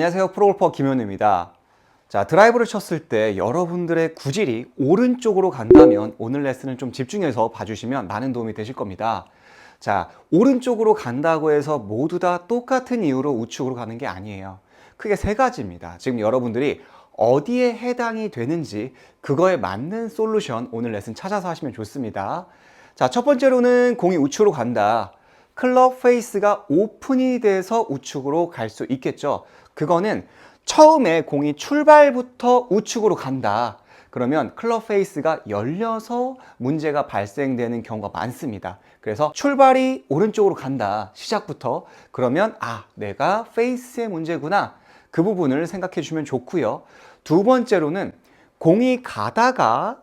안녕하세요. 프로골퍼 김현우입니다. 자, 드라이브를 쳤을 때 여러분들의 구질이 오른쪽으로 간다면 오늘 레슨을 좀 집중해서 봐주시면 많은 도움이 되실 겁니다. 자, 오른쪽으로 간다고 해서 모두 다 똑같은 이유로 우측으로 가는 게 아니에요. 크게 세 가지입니다. 지금 여러분들이 어디에 해당이 되는지 그거에 맞는 솔루션 오늘 레슨 찾아서 하시면 좋습니다. 자, 첫 번째로는 공이 우측으로 간다. 클럽 페이스가 오픈이 돼서 우측으로 갈 수 있겠죠. 그거는 처음에 공이 출발부터 우측으로 간다. 그러면 클럽 페이스가 열려서 문제가 발생되는 경우가 많습니다. 그래서 출발이 오른쪽으로 간다. 시작부터. 그러면 아, 내가 페이스의 문제구나. 그 부분을 생각해 주면 좋고요. 두 번째로는 공이 가다가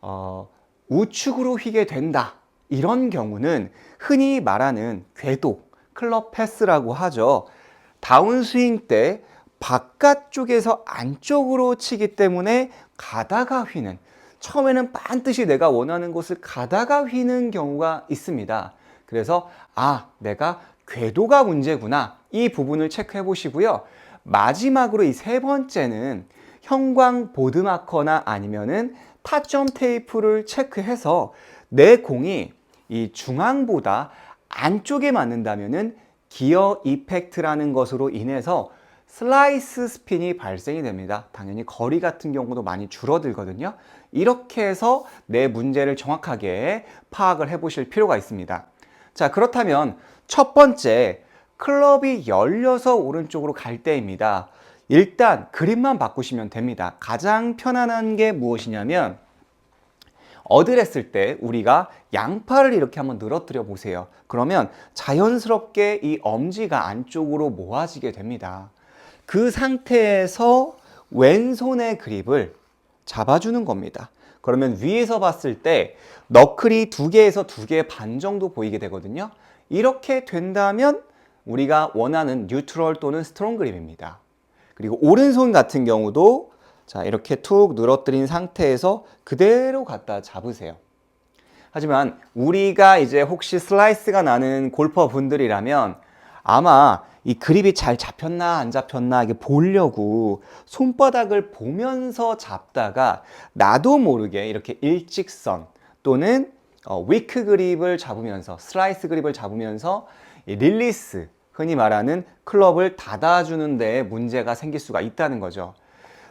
어, 우측으로 휘게 된다. 이런 경우는 흔히 말하는 궤도, 클럽 패스라고 하죠. 다운스윙 때 바깥쪽에서 안쪽으로 치기 때문에 가다가 휘는 처음에는 반드시 내가 원하는 곳을 가다가 휘는 경우가 있습니다. 그래서 아, 내가 궤도가 문제구나. 이 부분을 체크해 보시고요. 마지막으로 이 세 번째는 형광 보드마커나 아니면은 타점 테이프를 체크해서 내 공이 이 중앙보다 안쪽에 맞는다면은 기어 이펙트라는 것으로 인해서 슬라이스 스핀이 발생이 됩니다. 당연히 거리 같은 경우도 많이 줄어들거든요. 이렇게 해서 내 문제를 정확하게 파악을 해 보실 필요가 있습니다. 자, 그렇다면 첫 번째, 클럽이 열려서 오른쪽으로 갈 때입니다. 일단 그림만 바꾸시면 됩니다. 가장 편안한 게 무엇이냐면 어드했을 때 우리가 양팔을 이렇게 한번 늘어뜨려 보세요. 그러면 자연스럽게 이 엄지가 안쪽으로 모아지게 됩니다. 그 상태에서 왼손의 그립을 잡아주는 겁니다. 그러면 위에서 봤을 때 너클이 두 개에서 두 개 반 정도 보이게 되거든요. 이렇게 된다면 우리가 원하는 뉴트럴 또는 스트롱 그립입니다. 그리고 오른손 같은 경우도 자, 이렇게 툭 늘어뜨린 상태에서 그대로 갖다 잡으세요. 하지만 우리가 이제 혹시 슬라이스가 나는 골퍼 분들이라면 아마 이 그립이 잘 잡혔나 안 잡혔나 이게 보려고 손바닥을 보면서 잡다가 나도 모르게 이렇게 일직선 또는 어, 위크 그립을 잡으면서 슬라이스 그립을 잡으면서 이 릴리스 흔히 말하는 클럽을 닫아주는 데 문제가 생길 수가 있다는 거죠.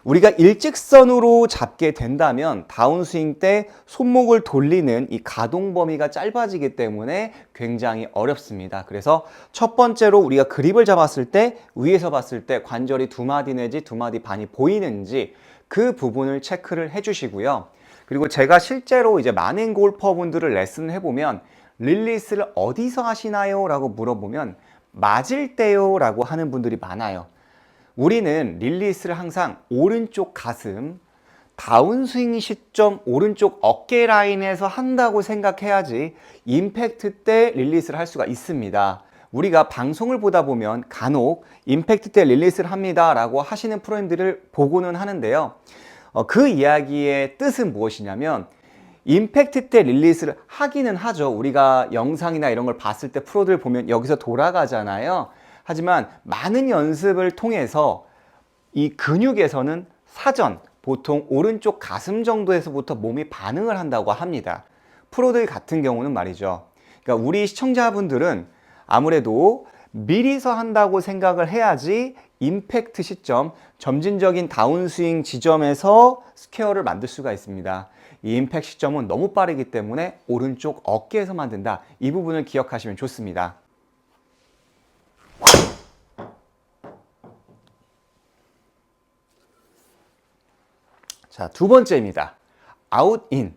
우리가 일직선으로 잡게 된다면 다운스윙 때 손목을 돌리는 이 가동 범위가 짧아지기 때문에 굉장히 어렵습니다. 그래서 첫 번째로 우리가 그립을 잡았을 때 위에서 봤을 때 관절이 두 마디 내지 두 마디 반이 보이는지 그 부분을 체크를 해 주시고요. 그리고 제가 실제로 이제 많은 골퍼분들을 레슨을 해보면 릴리스를 어디서 하시나요? 라고 물어보면 맞을 때요 라고 하는 분들이 많아요. 우리는 릴리스를 항상 오른쪽 가슴, 다운스윙 시점 오른쪽 어깨 라인에서 한다고 생각해야지 임팩트 때 릴리스를 할 수가 있습니다. 우리가 방송을 보다 보면 간혹 임팩트 때 릴리스를 합니다 라고 하시는 프로님들을 보고는 하는데요. 어, 그 이야기의 뜻은 무엇이냐면 임팩트 때 릴리스를 하기는 하죠. 우리가 영상이나 이런 걸 봤을 때 프로들 보면 여기서 돌아가잖아요. 하지만 많은 연습을 통해서 이 근육에서는 사전 보통 오른쪽 가슴 정도에서부터 몸이 반응을 한다고 합니다. 프로들 같은 경우는 말이죠. 그러니까 우리 시청자분들은 아무래도 미리서 한다고 생각을 해야지 임팩트 시점, 점진적인 다운스윙 지점에서 스퀘어를 만들 수가 있습니다. 이 임팩트 시점은 너무 빠르기 때문에 오른쪽 어깨에서 만든다. 이 부분을 기억하시면 좋습니다. 자, 두 번째입니다. 아웃 인.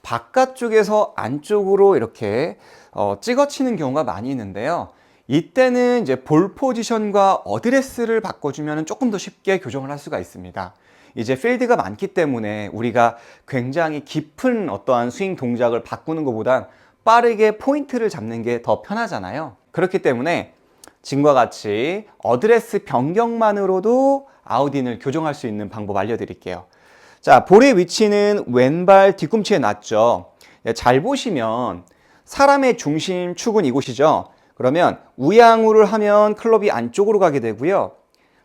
바깥쪽에서 안쪽으로 이렇게 어, 찍어치는 경우가 많이 있는데요. 이때는 이제 볼 포지션과 어드레스를 바꿔주면 조금 더 쉽게 교정을 할 수가 있습니다. 이제 필드가 많기 때문에 우리가 굉장히 깊은 어떠한 스윙 동작을 바꾸는 것보단 빠르게 포인트를 잡는 게 더 편하잖아요. 그렇기 때문에 지금과 같이 어드레스 변경만으로도 아웃인을 교정할 수 있는 방법 알려드릴게요. 자, 볼의 위치는 왼발 뒤꿈치에 놨죠. 네, 잘 보시면 사람의 중심 축은 이곳이죠. 그러면 우양우를 하면 클럽이 안쪽으로 가게 되고요.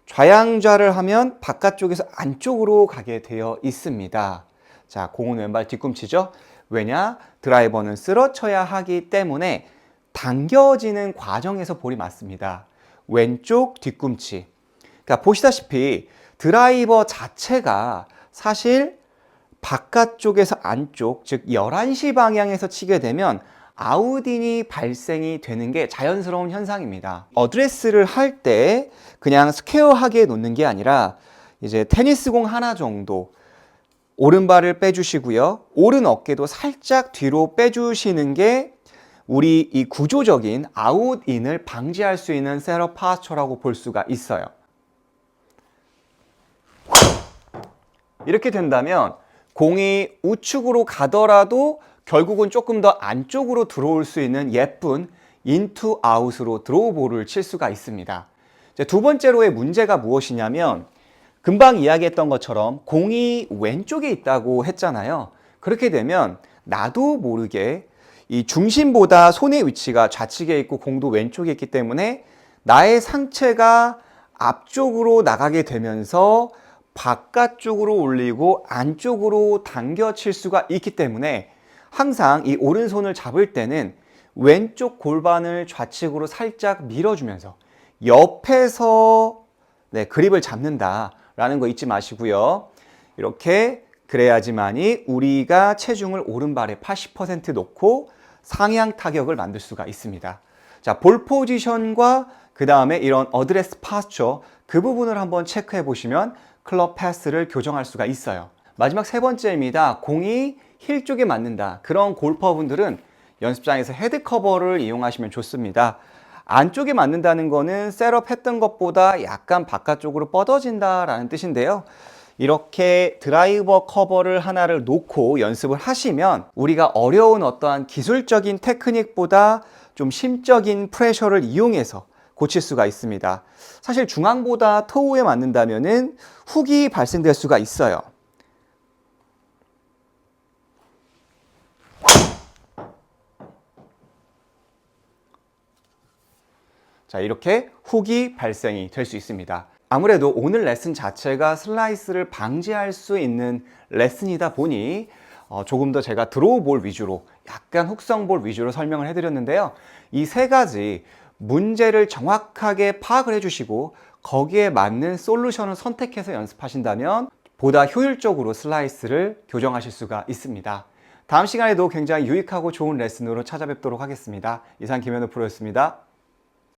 좌양좌를 하면 바깥쪽에서 안쪽으로 가게 되어 있습니다. 자, 공은 왼발 뒤꿈치죠? 왜냐? 드라이버는 쓰러쳐야 하기 때문에 당겨지는 과정에서 볼이 맞습니다. 왼쪽 뒤꿈치. 그러니까 보시다시피 드라이버 자체가 사실 바깥쪽에서 안쪽, 즉 11시 방향에서 치게 되면 아웃인이 발생이 되는 게 자연스러운 현상입니다. 어드레스를 할 때 그냥 스퀘어하게 놓는 게 아니라 이제 테니스공 하나 정도 오른발을 빼주시고요. 오른 어깨도 살짝 뒤로 빼주시는 게 우리 이 구조적인 아웃인을 방지할 수 있는 셋업 파스처라고 볼 수가 있어요. 이렇게 된다면 공이 우측으로 가더라도 결국은 조금 더 안쪽으로 들어올 수 있는 예쁜 인투 아웃으로 드로우 볼을 칠 수가 있습니다. 두 번째로의 문제가 무엇이냐면 금방 이야기했던 것처럼 공이 왼쪽에 있다고 했잖아요. 그렇게 되면 나도 모르게 이 중심보다 손의 위치가 좌측에 있고 공도 왼쪽에 있기 때문에 나의 상체가 앞쪽으로 나가게 되면서 바깥쪽으로 올리고 안쪽으로 당겨 칠 수가 있기 때문에 항상 이 오른손을 잡을 때는 왼쪽 골반을 좌측으로 살짝 밀어주면서 옆에서 네, 그립을 잡는다라는 거 잊지 마시고요. 이렇게 그래야지만이 우리가 체중을 오른발에 80% 놓고 상향 타격을 만들 수가 있습니다. 자, 볼 포지션과 그 다음에 이런 어드레스 파스처 그 부분을 한번 체크해 보시면 클럽 패스를 교정할 수가 있어요. 마지막 세 번째입니다. 공이 힐 쪽에 맞는다. 그런 골퍼분들은 연습장에서 헤드 커버를 이용하시면 좋습니다. 안쪽에 맞는다는 거는 셋업 했던 것보다 약간 바깥쪽으로 뻗어진다라는 뜻인데요. 이렇게 드라이버 커버를 하나를 놓고 연습을 하시면 우리가 어려운 어떠한 기술적인 테크닉보다 좀 심적인 프레셔를 이용해서 고칠 수가 있습니다. 사실 중앙보다 토우에 맞는다면은 훅이 발생될 수가 있어요. 자, 이렇게 훅이 발생이 될 수 있습니다. 아무래도 오늘 레슨 자체가 슬라이스를 방지할 수 있는 레슨이다 보니 어, 조금 더 제가 드로우 볼 위주로 약간 훅성 볼 위주로 설명을 해드렸는데요. 이 세 가지 문제를 정확하게 파악을 해주시고 거기에 맞는 솔루션을 선택해서 연습하신다면 보다 효율적으로 슬라이스를 교정하실 수가 있습니다. 다음 시간에도 굉장히 유익하고 좋은 레슨으로 찾아뵙도록 하겠습니다. 이상 김현우 프로였습니다.